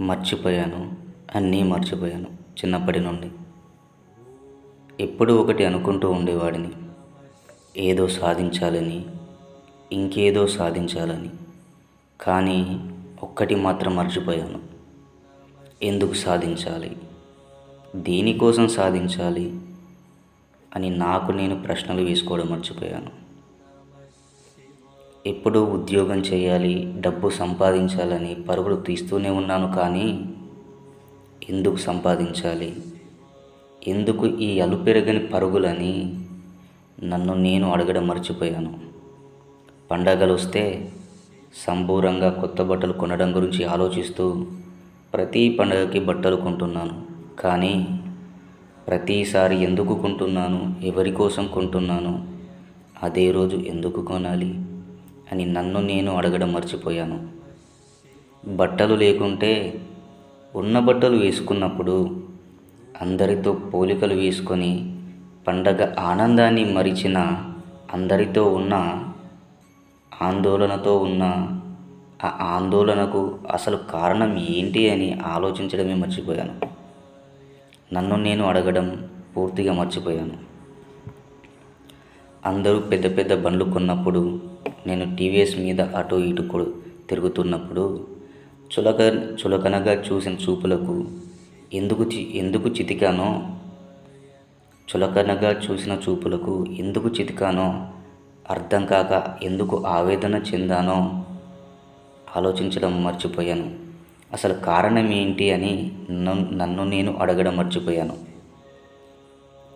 మర్చిపోయాను అన్నీ మర్చిపోయాను చిన్నప్పటి నుండి. ఎప్పుడూ ఒకటి అనుకుంటూ ఉండేవాడిని. ఏదో సాధించాలని ఇంకేదో సాధించాలని. కానీ ఒక్కటి మాత్రం మర్చిపోయాను. ఎందుకు సాధించాలి? దేనికోసం సాధించాలి? అని నాకు నేను ప్రశ్నలు వేసుకోవడం మర్చిపోయాను. ఎప్పుడూ ఉద్యోగం చేయాలి డబ్బు సంపాదించాలని పరుగులు తీస్తూనే ఉన్నాను కానీ ఎందుకు సంపాదించాలి? ఎందుకు ఈ అలుపెరగని పరుగులని నన్ను నేను అడగడం మర్చిపోయాను. పండగలు వస్తే సంబూరంగా కొత్త బట్టలు కొనడం గురించి ఆలోచిస్తూ ప్రతి పండగకి బట్టలు కొంటున్నాను. కానీ ప్రతిసారి ఎందుకు కొంటున్నాను? ఎవరి కోసం కొంటున్నాను? అదే రోజు ఎందుకు కొనాలి? అని నన్ను నేను అడగడం మర్చిపోయాను. బట్టలు లేకుంటే ఉన్న బట్టలు వేసుకున్నప్పుడు అందరితో పోలికలు వేసుకొని పండగ ఆనందాన్ని మరిచిన అందరితో ఉన్న ఆందోళనతో ఉన్న ఆ ఆందోళనకు అసలు కారణం ఏంటి అని ఆలోచించడమే మర్చిపోయాను. నన్ను నేను అడగడం పూర్తిగా మర్చిపోయాను. అందరూ పెద్ద పెద్ద బండ్లు కొన్నప్పుడు నేను టీవీఎస్ మీద అటు ఇటు తిరుగుతున్నప్పుడు చులక చులకనగా చూసిన చూపులకు ఎందుకు చి ఎందుకు చితికానో చులకనగా చూసిన చూపులకు ఎందుకు చితికానో అర్థం కాక ఎందుకు ఆవేదన చెందానో ఆలోచించడం మర్చిపోయాను. అసలు కారణం ఏంటి అని నన్ను నన్ను నేను అడగడం మర్చిపోయాను.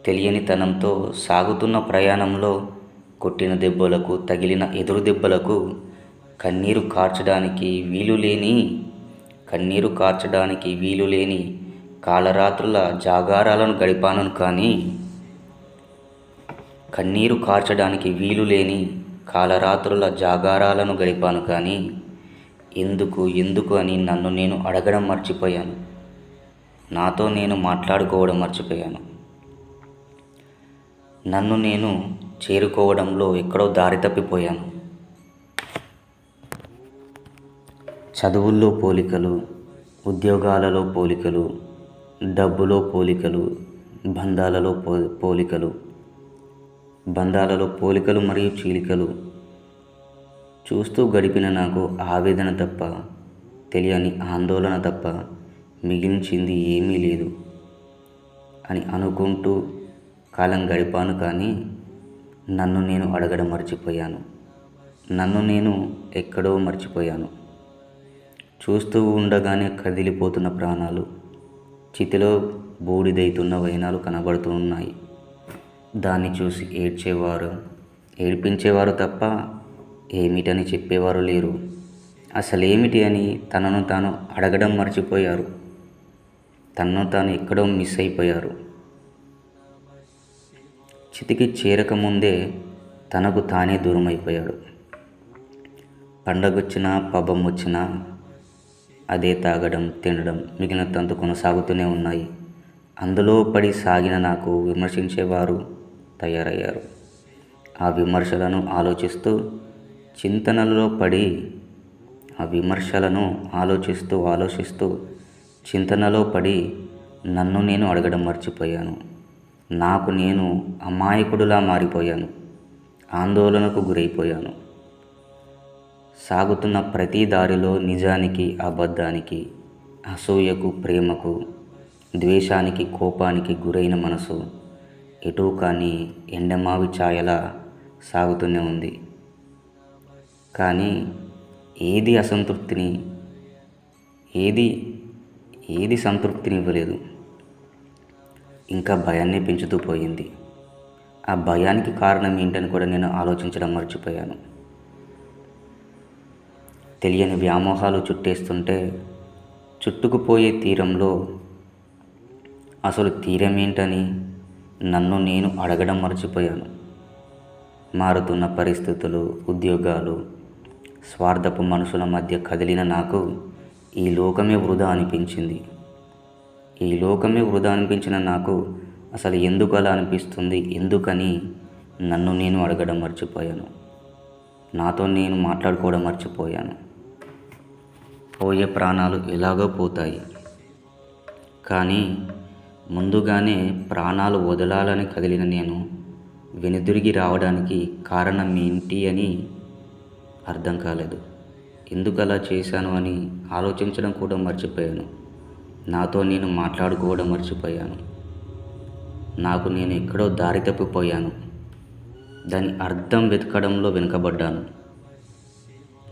తెలియనితనంతో సాగుతున్న ప్రయాణంలో కొట్టిన దెబ్బలకు తగిలిన ఎదురు దెబ్బలకు కన్నీరు కార్చడానికి వీలు లేని కన్నీరు కార్చడానికి వీలు లేని కాలరాత్రుల జాగారాలను గడిపాను కానీ కన్నీరు కార్చడానికి వీలు లేని కాలరాత్రుల జాగారాలను గడిపాను కానీ ఎందుకు ఎందుకు అని నన్ను నేను అడగడం మర్చిపోయాను. నాతో నేను మాట్లాడుకోవడం మర్చిపోయాను. నన్ను నేను చేరుకోవడంలో ఎక్కడో దారి తప్పిపోయాను. చదువుల్లో పోలికలు ఉద్యోగాలలో పోలికలు డబ్బులో పోలికలు బంధాలలో పో పోలికలు బంధాలలో పోలికలు మరియు చీలికలు. చూస్తూ గడిపిన నాకు ఆవేదన తప్ప తెలియని ఆందోళన తప్ప మిగిలించింది ఏమీ లేదు అని అనుకుంటూ కాలం గడిపాను కానీ నన్ను నేను అడగడం మర్చిపోయాను. నన్ను నేను ఎక్కడో మర్చిపోయాను. చూస్తూ ఉండగానే కదిలిపోతున్న ప్రాణాలు చితిలో బూడిదైతున్న వైనాలు కనబడుతూ ఉన్నాయి. దాన్ని చూసి ఏడ్చేవారు ఏడిపించేవారు తప్ప ఏమిటని చెప్పేవారు లేరు. అసలేమిటి అని తనను తాను అడగడం మర్చిపోయారు. తనను తాను ఎక్కడో మిస్ అయిపోయారు. చితికి చేరకముందే తనకు తానే దూరమైపోయాడు. పండగొచ్చినా పబ్బం వచ్చినా అదే తాగడం తినడం మిగిలిన తంతు కొనసాగుతూనే ఉన్నాయి. అందులో పడి సాగిన నాకు విమర్శించేవారు తయారయ్యారు. ఆ విమర్శలను ఆలోచిస్తూ చింతనలలో పడి ఆ విమర్శలను ఆలోచిస్తూ ఆలోచిస్తూ చింతనలో పడి నన్ను నేను అడగడం మర్చిపోయాను. నాకు నేను అమాయకుడులా మారిపోయాను. ఆందోళనకు గురైపోయాను. సాగుతున్న ప్రతి దారిలో నిజానికి అబద్ధానికి అసూయకు ప్రేమకు ద్వేషానికి కోపానికి గురైన మనసు ఎటూ కానీ ఎండమావి ఛాయలా సాగుతూనే ఉంది. కానీ ఏది అసంతృప్తిని ఏది ఏది సంతృప్తిని ఇవ్వలేదు. ఇంకా భయాన్ని పెంచుతూ పోయింది. ఆ భయానికి కారణం ఏంటని కూడా నేను ఆలోచించడం మర్చిపోయాను. తెలియని వ్యామోహాలు చుట్టేస్తుంటే చుట్టుకుపోయే తీరంలో అసలు తీరం ఏంటని నన్ను నేను అడగడం మర్చిపోయాను. మారుతున్న పరిస్థితులు ఉద్యోగాలు స్వార్థపు మనుషుల మధ్య కదిలిన నాకు ఈ లోకమే వృధా అనిపించింది. ఈ లోకమే వృధా అనిపించిన నాకు అసలు ఎందుకు అలా అనిపిస్తుంది? ఎందుకని నన్ను నేను అడగడం మర్చిపోయాను. నాతో నేను మాట్లాడుకోవడం మర్చిపోయాను. పోయే ప్రాణాలు ఎలాగో పోతాయి. కానీ ముందుగానే ప్రాణాలు వదలాలని కదిలిన నేను వెనుదిరిగి రావడానికి కారణం ఏంటి అని అర్థం కాలేదు. ఎందుకు అలా చేశాను అని ఆలోచించడం కూడా మర్చిపోయాను. నాతో నేను మాట్లాడుకోవడం మర్చిపోయాను. నాకు నేను ఎక్కడో దారి తప్పిపోయాను. దాని అర్థం వెతకడంలో వెనుకబడ్డాను.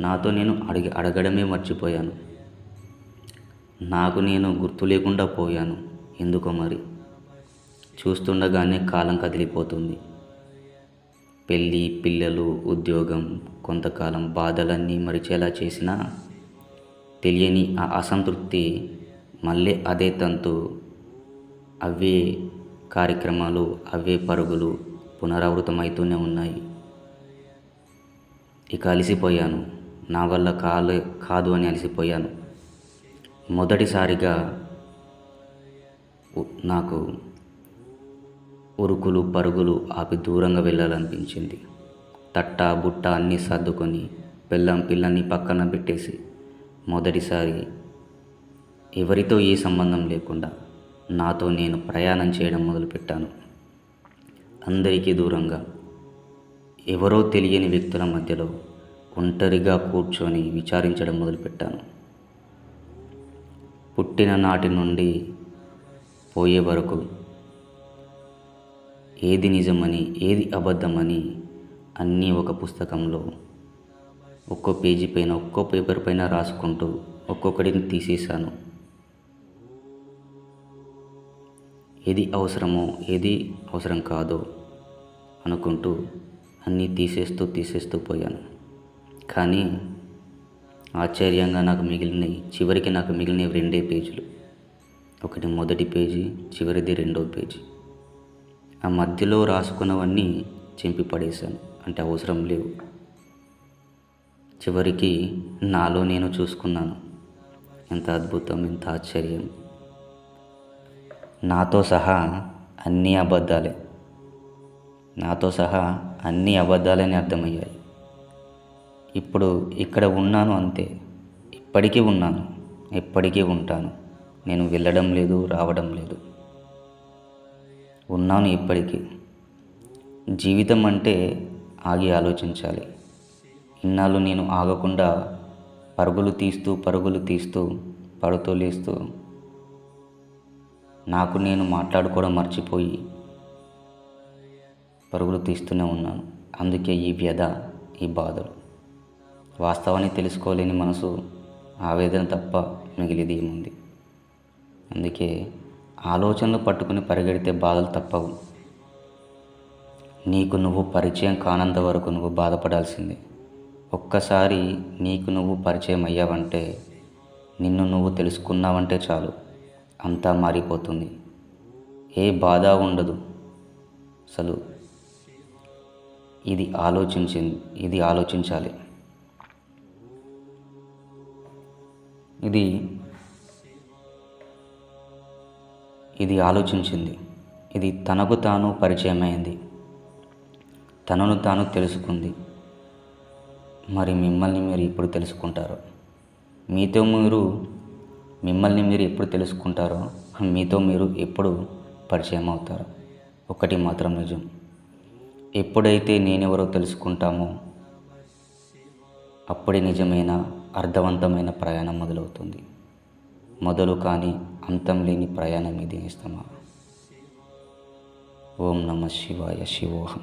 నాతో నేను అడిగి అడగడమే మర్చిపోయాను. నాకు నేను గుర్తు లేకుండా పోయాను. ఎందుకో మరి? చూస్తుండగానే కాలం కదిలిపోతుంది. పెళ్ళి పిల్లలు ఉద్యోగం కొంతకాలం బాధలన్నీ మరిచేలా చేసినా తెలియని ఆ అసంతృప్తి మళ్ళీ అదే తంతు అవే కార్యక్రమాలు అవే పరుగులు పునరావృతమవుతూనే ఉన్నాయి. ఇక అలసిపోయాను. నా వల్ల కాలే కాదు అని అలసిపోయాను. మొదటిసారిగా నాకు ఉరుకులు పరుగులు ఆపి దూరంగా వెళ్ళాలనిపించింది. తట్ట బుట్ట అన్నీ సర్దుకొని బెల్లం పిల్లల్ని పక్కన పెట్టేసి మొదటిసారి ఎవరితో ఏ సంబంధం లేకుండా నాతో నేను ప్రయాణం చేయడం మొదలుపెట్టాను. అందరికీ దూరంగా ఎవరో తెలియని వ్యక్తుల మధ్యలో ఒంటరిగా కూర్చొని విచారించడం మొదలుపెట్టాను. పుట్టిన నాటి నుండి పోయే వరకు ఏది నిజమని ఏది అబద్ధమని అన్నీ ఒక పుస్తకంలో ఒక్కో పేజీ పైన ఒక్కో పేపర్ పైన రాసుకుంటూ ఒక్కొక్కటిని తీసేశాను. ఏది అవసరమో ఏది అవసరం కాదో అనుకుంటూ అన్నీ తీసేస్తూ తీసేస్తూ పోయాను. కానీ ఆశ్చర్యంగా నాకు మిగిలినవి చివరికి నాకు మిగిలినవి రెండే పేజీలు. ఒకటి మొదటి పేజీ చివరిది రెండో పేజీ. ఆ మధ్యలో రాసుకున్నవన్నీ చింపి పడేశాను. అంటే అవసరం లేవు. చివరికి నాలో నేను చూసుకున్నాను. ఎంత అద్భుతం ఎంత ఆశ్చర్యం. నాతో సహా అన్నీ అబద్ధాలే. నాతో సహా అన్నీ అబద్ధాలని అర్థమయ్యాయి. ఇప్పుడు ఇక్కడ ఉన్నాను అంతే. ఇప్పటికీ ఉన్నాను. ఎప్పటికీ ఉంటాను. నేను వెళ్ళడం లేదు రావడం లేదు. ఉన్నాను ఇప్పటికీ. జీవితం అంటే ఆగి ఆలోచించాలి. ఇన్నాళ్ళు నేను ఆగకుండా పరుగులు తీస్తూ పరుగులు తీస్తూ పడుతూ లేస్తూ నాకు నేను మాట్లాడుకోవడం మర్చిపోయి పరుగులు తీస్తూనే ఉన్నాను. అందుకే ఈ వ్యధ ఈ బాధలు. వాస్తవాన్ని తెలుసుకోలేని మనసు ఆవేదన తప్ప మిగిలిది ఏముంది? అందుకే ఆలోచనలు పట్టుకుని పరిగెడితే బాధలు తప్పవు. నీకు నువ్వు పరిచయం కానంత వరకు నువ్వు బాధపడాల్సిందే. ఒక్కసారి నీకు నువ్వు పరిచయం అయ్యావంటే నిన్ను నువ్వు తెలుసుకున్నావంటే చాలు. అంతా మారిపోతుంది. ఏ బాధ ఉండదు. అసలు ఇది ఆలోచించింది ఇది ఆలోచించాలి. ఇది ఇది ఆలోచించింది. ఇది తనకు తాను పరిచయమైంది. తనను తాను తెలుసుకుంది. మరి మిమ్మల్ని మీరు ఇప్పుడు తెలుసుకుంటారు. మీతో మీరు మిమ్మల్ని మీరు ఎప్పుడు తెలుసుకుంటారో మీతో మీరు ఎప్పుడు పరిచయం అవుతారో. ఒకటి మాత్రం నిజం. ఎప్పుడైతే నేనెవరో తెలుసుకుంటామో అప్పుడే నిజమైన అర్థవంతమైన ప్రయాణం మొదలవుతుంది. మొదలు కానీ అంతం లేని ప్రయాణం ఇది ఇస్తామా ఓం నమ శివాయ శివోహం.